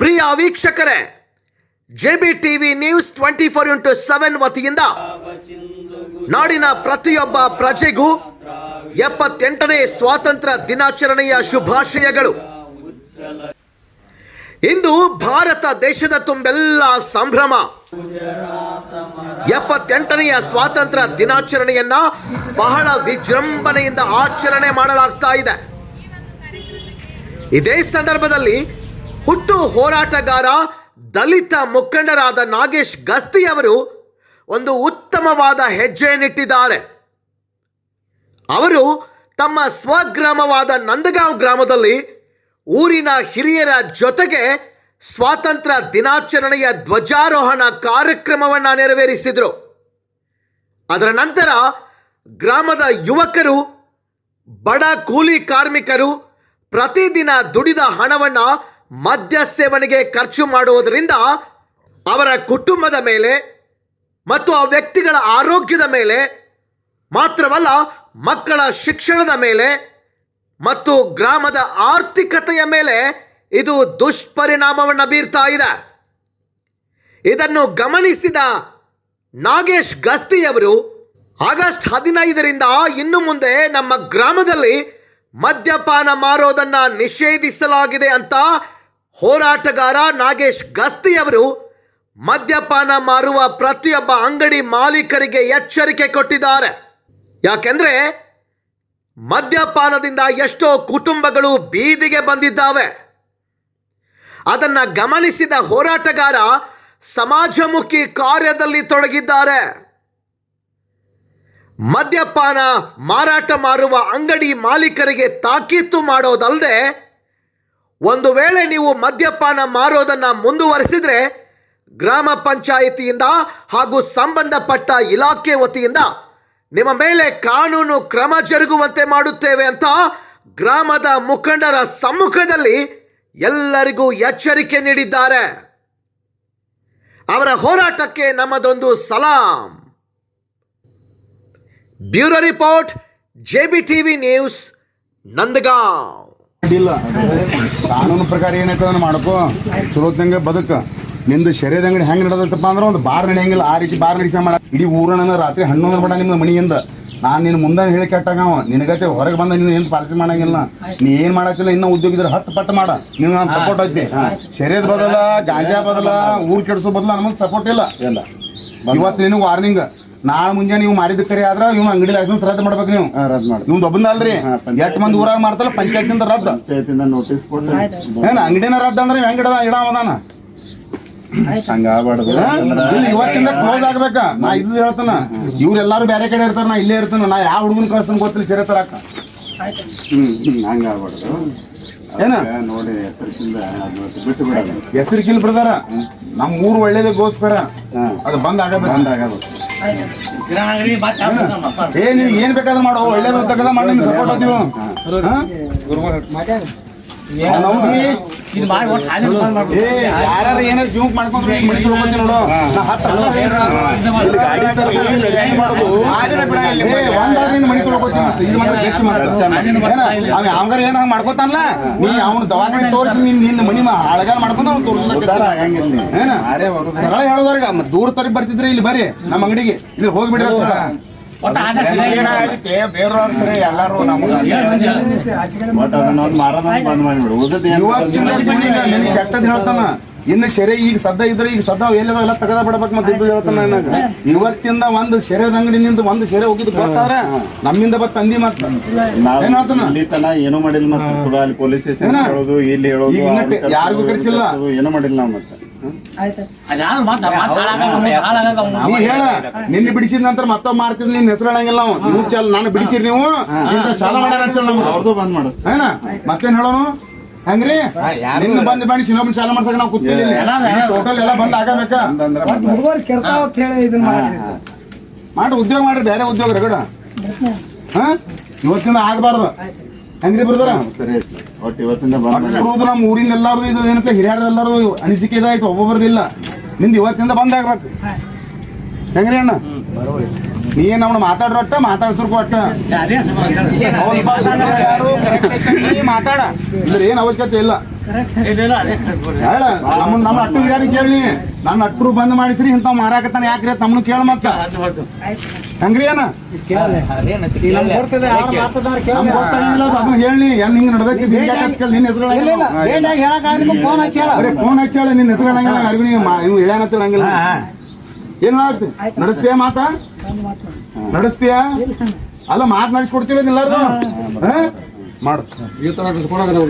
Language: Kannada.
ಪ್ರಿಯ ವೀಕ್ಷಕರೇ J B TV news twenty four into seven ವತಿಯಿಂದ ನಾಡಿನ ಪ್ರತಿಯೊಬ್ಬ ಪ್ರಜೆಗೂ ಎಪ್ಪತ್ತೆಂಟನೇ ಸ್ವಾತಂತ್ರ್ಯ ದಿನಾಚರಣೆಯ ಶುಭಾಶಯಗಳು. ಇಂದು ಭಾರತ ದೇಶದ ತುಂಬೆಲ್ಲ ಸಂಭ್ರಮ. ಎಪ್ಪತ್ತೆಂಟನೆಯ ಸ್ವಾತಂತ್ರ್ಯ ದಿನಾಚರಣೆಯನ್ನ ಬಹಳ ವಿಜೃಂಭಣೆಯಿಂದ ಆಚರಣೆ ಮಾಡಲಾಗ್ತಾ ಇದೆ. ಇದೇ ಸಂದರ್ಭದಲ್ಲಿ ಹುಟ್ಟು ಹೋರಾಟಗಾರ ದಲಿತ ಮುಖಂಡರಾದ ನಾಗೇಶ್ ಗಸ್ತಿ ಅವರು ಒಂದು ಉತ್ತಮವಾದ ಹೆಜ್ಜೆಯನ್ನಿಟ್ಟಿದ್ದಾರೆ. ಅವರು ತಮ್ಮ ಸ್ವಗ್ರಾಮವಾದ ನಂದಗಾಂವ್ ಗ್ರಾಮದಲ್ಲಿ ಊರಿನ ಹಿರಿಯರ ಜೊತೆಗೆ ಸ್ವಾತಂತ್ರ್ಯ ದಿನಾಚರಣೆಯ ಧ್ವಜಾರೋಹಣ ಕಾರ್ಯಕ್ರಮವನ್ನು ನೆರವೇರಿಸಿದರು. ಅದರ ನಂತರ ಗ್ರಾಮದ ಯುವಕರು, ಬಡ ಕೂಲಿ ಕಾರ್ಮಿಕರು ಪ್ರತಿದಿನ ದುಡಿದ ಹಣವನ್ನು ಮದ್ಯ ಸೇವನೆಗೆ ಖರ್ಚು ಮಾಡುವುದರಿಂದ ಅವರ ಕುಟುಂಬದ ಮೇಲೆ ಮತ್ತು ಆ ವ್ಯಕ್ತಿಗಳ ಆರೋಗ್ಯದ ಮೇಲೆ ಮಾತ್ರವಲ್ಲ ಮಕ್ಕಳ ಶಿಕ್ಷಣದ ಮೇಲೆ ಮತ್ತು ಗ್ರಾಮದ ಆರ್ಥಿಕತೆಯ ಮೇಲೆ ಇದು ದುಷ್ಪರಿಣಾಮವನ್ನು ಬೀರ್ತಾ ಇದೆ. ಇದನ್ನು ಗಮನಿಸಿದ ನಾಗೇಶ್ ಗಸ್ತಿಯವರು ಆಗಸ್ಟ್ ಹದಿನೈದರಿಂದ ಇನ್ನು ಮುಂದೆ ನಮ್ಮ ಗ್ರಾಮದಲ್ಲಿ ಮದ್ಯಪಾನ ಮಾರೋದನ್ನ ನಿಷೇಧಿಸಲಾಗಿದೆ ಅಂತ ಹೋರಾಟಗಾರ ನಾಗೇಶ್ ಗಸ್ತಿಯವರು ಮದ್ಯಪಾನ ಮಾರುವ ಪ್ರತಿಯೊಬ್ಬ ಅಂಗಡಿ ಮಾಲೀಕರಿಗೆ ಎಚ್ಚರಿಕೆ ಕೊಟ್ಟಿದ್ದಾರೆ. ಯಾಕೆಂದ್ರೆ ಮದ್ಯಪಾನದಿಂದ ಎಷ್ಟೋ ಕುಟುಂಬಗಳು ಬೀದಿಗೆ ಬಂದಿದ್ದಾವೆ. ಅದನ್ನ ಗಮನಿಸಿದ ಹೋರಾಟಗಾರ ಸಮಾಜಮುಖಿ ಕಾರ್ಯದಲ್ಲಿ ತೊಡಗಿದ್ದಾರೆ. ಮದ್ಯಪಾನ ಮಾರಾಟ ಮಾರುವ ಅಂಗಡಿ ಮಾಲೀಕರಿಗೆ ತಾಕೀತು ಮಾಡೋದಲ್ಲದೆ ಒಂದು ವೇಳೆ ನೀವು ಮದ್ಯಪಾನ ಮಾರೋದನ್ನ ಮುಂದುವರೆಸಿದ್ರೆ ಗ್ರಾಮ ಪಂಚಾಯಿತಿಯಿಂದ ಹಾಗೂ ಸಂಬಂಧಪಟ್ಟ ಇಲಾಖೆ ವತಿಯಿಂದ ನಿಮ್ಮ ಮೇಲೆ ಕಾನೂನು ಕ್ರಮ ಜರುಗುವಂತೆ ಮಾಡುತ್ತೇವೆ ಅಂತ ಗ್ರಾಮದ ಮುಖಂಡರ ಸಮ್ಮುಖದಲ್ಲಿ ಎಲ್ಲರಿಗೂ ಎಚ್ಚರಿಕೆ ನೀಡಿದ್ದಾರೆ. ಅವರ ಹೋರಾಟಕ್ಕೆ ನಮ್ಮದೊಂದು ಸಲಾಂ. Bureau report, J B TV news, Nandgaon. ಇಲ್ಲ ಕಾನೂನು ಪ್ರಕಾರ ಏನೈತೆ ಅದನ್ನ ಮಾಡ್ಕೋ. ಚಲೋತ್ನಂಗೆ ಬದುಕ. ನಿಂದು ಶರೀರದ ಅಂಗಡಿ ಹೆಂಗ್ ನಡೆದತ್ತಪ್ಪ ಅಂದ್ರೆ ಒಂದು ಬಾರ್ ನಡೆಯಂಗಿಲ್ಲ ಆ ರೀತಿ ಬಾರ್ ನಡೆಸ ಮಾಡ. ಇಡೀ ಊರನ್ನ ರಾತ್ರಿ ಹಣ್ಣು ಬಡ ನಿಮ್ದು ಮನಿಯಿಂದ ನಾನು ನಿನ್ನ ಮುಂದೆ ಹೇಳಿ ಕೆಟ್ಟಾಗ ನಿನಗತ್ತೆ ಹೊರಗೆ ಬಂದ ನೀನು ಏನು ಪಾಲಿಸಿ ಮಾಡಂಗಿಲ್ಲ. ನೀ ಏನು ಮಾಡಾಕಿಲ್ಲ ಇನ್ನೂ ಉದ್ಯೋಗ ಇದ್ರೆ ಹತ್ತು ಪಟ್ಟು ಮಾಡ. ನೀವು ನಾನು ಸಪೋರ್ಟ್ ಐತಿ. ಶರೀರದ ಬದಲ ಗಾಂಜಾ ಬದಲ ಊರು ಕೆಡಿಸೋ ಬದಲ ನಮಗೆ ಸಪೋರ್ಟ್ ಇಲ್ಲ. ಇಲ್ಲ. ಇವತ್ತು ನಿನಗೆ ವಾರ್ನಿಂಗ್ ನಾಳೆ ಮುಂಜಾನೆ ನೀವು ಮಾಡಿದ ಕರೆ ಆದ್ರೆ ಇವ್ ಅಂಗಡಿ ಲೈಸೆನ್ಸ್ ರದ್ದು ಮಾಡ್ಬೇಕು ನೀವು. ರದ್ದು ಮಾಡಿ ನಿಮ್ದು ಒಬ್ಬನ ಅಲ್ರಿ ರೀ. ಎಷ್ಟು ಮಂದಿ ಊರಾಗ ಮಾಡ್ತಾರ ಪಂಚಾಯತ್ನಿಂದ ರದ್ದು. ಪಂಚಾಯತಿಂದ ನೋಟಿಸ್ ಕೊಟ್ಟು ಏನ ಅಂಗಡಿನ ರದ್ದು ಅಂದ್ರೆ ಹೆಂಗ್ ಇಡದ ಇಡ ಹಂಗ ಆಗ್ಬಾರ್ದು. ಇವತ್ತಿಂದ ಕ್ಲೋಸ್ ಆಗ್ಬೇಕ? ನಾ ಇದು ಹೇಳ್ತಾನ. ಇವ್ರೆಲ್ಲಾರು ಬೇರೆ ಕಡೆ ಇರ್ತಾರ ನಾ ಇಲ್ಲೇ ಇರ್ತಾನ. ನಾ ಯಾವ ಹುಡುಗನ ಕಳ್ಸನ್ ಗೊತ್ತಿಲ್ಲ ಸೀರೆ ತರಾಕ. ಹ್ಮ್ ಹ್ಮ್ ಹಂಗ ಆಗ್ಬಾರ್ದು. ಏನ? ನೋಡಿ ಹೆಸರಿಕಿಂದ ಬಿಟ್ಟು ಬಿಡೋದು ಹೆಸರಿಕಿಲ್ ಬ್ರದರ ನಮ್ ಊರು ಒಳ್ಳೇದಕ್ಕೋಸ್ಕರ ಗೋಸ್ಕರ. ಅದು ಬಂದ್ ಆಗಬೇಕು. ಬಂದ್ ಆಗಬೇಕು. ಏ ನೀನ್ ಏನ್ ಬೇಕಾದ್ರೆ ಮಾಡೋ. ಒಳ್ಳೇದು ತಗದ ಮಾಡಿ. ಸಪೋರ್ಟ್ ಆದೀವಿ ಯಾರು ಏನಾರ ಜೂಕ್ ಮಾಡ್ಕೊಂಡ್ರೆ ನೋಡು. ನೀನ್ ಮಾಡ್ತಾರೆ. ಏನ? ಮಾಡ್ಕೋತಾನಲ್ಲ? ನೀ ಅವ್ನ ದವಾಖಾನೆ ತೋರಿಸಿ ನಿನ್ನ ನಿನ್ನ ಮನಿ ಹಳಗಾಲ ಮಾಡ್ಕೊಂಡು ಅವ್ನು. ಏನ? ಸರಳ ಹೇಳೋದ್ರಾಗ ದೂರ ತರಿ ಬರ್ತಿದ್ರೆ ಇಲ್ಲಿ ಬರ್ರಿ ನಮ್ಮ ಅಂಗಡಿಗೆ. ಇಲ್ಲಿ ಹೋಗ್ಬಿಡ್ರಿ. ಬೇರೆಯವ್ರ ಸರಿ ಎಲ್ಲಾರು ನಿನಗೆ ಹೇಳ್ತಾನ. ಇನ್ನು ಶೆರೆ ಈಗ ಸದ್ದ ಇದ್ರೆ ಈಗ ಸದ್ದ ಎಲ್ಲ ತಗದ ಬಿಡ್ಬೇಕು ಮತ್ತೆ ಇದು ಹೇಳ್ತಾನ ನನಗ ಇವತ್ತಿಂದ ಒಂದು ಸೆರೆದ ಅಂಗಡಿನಿಂದ ಒಂದು ಸೆರೆ ಹೋಗಿದ್ ಗೊತ್ತಾರ ನಮ್ಮಿಂದ ಬತ್ ತಂದಿ ಮತ್ತ? ಇಲ್ಲಿ ತನ ಏನೂ ಮಾಡಿಲ್ಲ ಮತ್ತೆ ಸುಡೋ ಅಲ್ಲಿ ಪೊಲೀಸ್ ಸ್ಟೇಷನ್ ಹೇಳೋದು ಇಲ್ಲಿ ಹೇಳೋದು ಯಾರಿಗೂ ಕರೆಸಿಲ್ಲ. ಏನೂ ಮಾಡಿಲ್ಲ ನಾವು ಮತ್ತೆ. ನಿನ್ನೆ ಬಿಡಿಸಿದ ನಂತರ ಮತ್ತೊಬ್ಬ ಮಾರ್ತಿದ್ ನಿನ್ನ ಹೆಸರು ಹೇಳಂಗಿಲ್ಲ ನಾವು ನೀವು ಚಾಲ ನಾನು ಬಿಡಿಸಿರಿ ನೀವು ಸಾಲ ಚಾಲ ಮಾಡ್ಯಾರ ಅಂತ ಹೇಳಿ ನಮ್ಗೆ ಅವ್ರದ್ದು ಬಂದ್ ಏನ? ಮತ್ತೇನ್ ಹೇಳೋನು? ಹಂಗ್ರಿ? ನಿನ್ನ ಬಂದ್ ಬಂದ್ ಇನ್ನೊಬ್ಬನ ಚಾಲ ಮಾಡ್ಸಕ್ ನಾವು ಕೂತಿಲ್ಲ ಟೋಟಲ್ ಎಲ್ಲ ಬಂದ್ ಆಗಬೇಕ ಮಾಡ್ರಿ ಉದ್ಯೋಗ ಮಾಡ್ರಿ ಬೇರೆ ಉದ್ಯೋಗ ರಗಡ ಹಾ? ಇವತ್ತಿನ ಆಗ್ಬಾರ್ದು. ಹೆಂಗ್ರಿ ಬರ್ದಾರ? ಸರಿ ಆಯ್ತು. ಒಟ್ಟು ಇವತ್ತಿಂದ ಬಂದ್ ಕೊಡುವುದು ನಮ್ಮ ಊರಿನ ಎಲ್ಲಾರು ಇದು ಏನಂತ ಹಿರಿಯರ ಎಲ್ಲಾರ್ದು ಅನಿಸಿಕೆ ಇದಾಯ್ತು ಒಬ್ಬೊಬ್ಬರದಿಲ್ಲ ನಿಂದ ಇವತ್ತಿಂದ ಬಂದ್ ಆಗ್ಬೇಕು. ಹೆಂಗ್ರಿ ಅಣ್ಣ? ನೀ ಅವ್ನು ಮಾತಾಡ್ರೊಟ್ಟ ಮಾತಾಡ್ಸರ್ಕು ಒಟ್ಟ ಅವ್ನ್ ಬಂದ್ ಯಾರು correct ಐತೆ, ನೀ ಮಾತಾಡ. ಇದ್ರ ಏನ್ ಅವಶ್ಯಕತೆ ಇಲ್ಲ. ಹೇಳ ನಮ್ಮ ನಮ್ಮ ಅಟ್ಟು ಹಿರಿಯರಿಗೆ ಕೇಳಿ ನನ್ನ ಅಟ್ಟರು ಬಂದ್ ಮಾಡಿಸ್ರಿ ಇಂಥವ್ ಮಾರಾಕತ್ತಾನ ಯಾಕ್ರಿ ತಮ್ಮನು ಕೇಳ ಮತ್ತ. ಹಂಗ್ರಿ ಏನ ಯಾರು ಅದನ್ನ ಹೇಳಿ ಏನ್ ಹಿಂಗ್ ನಡ್ದೈತಿ ನಿನ್ನ ಹೆಸರು ಫೋನ್ ಹಚ್ಚಾಳ ಅರೆ ಫೋನ್ ಹಚ್ಚಾಳ ನಿನ್ನ ಹೆಸರು ಹೇಳಂಗಿಲ್ಲ ಅರ್ವಿ ನೀವು ಹೇಳಂಗಿಲ್ಲ. ಏನ್ ಮಾಡ್ತಿ ನಡೆಸ್ತೀಯ ಮಾತಾ? ನಡೆಸ್ತೀಯ? ಅಲ್ಲ ಮಾತ್ ನಡೆಸ್ಕೊಡ್ತೀವಿ ಎಲ್ಲಾರು ಮಾಡು.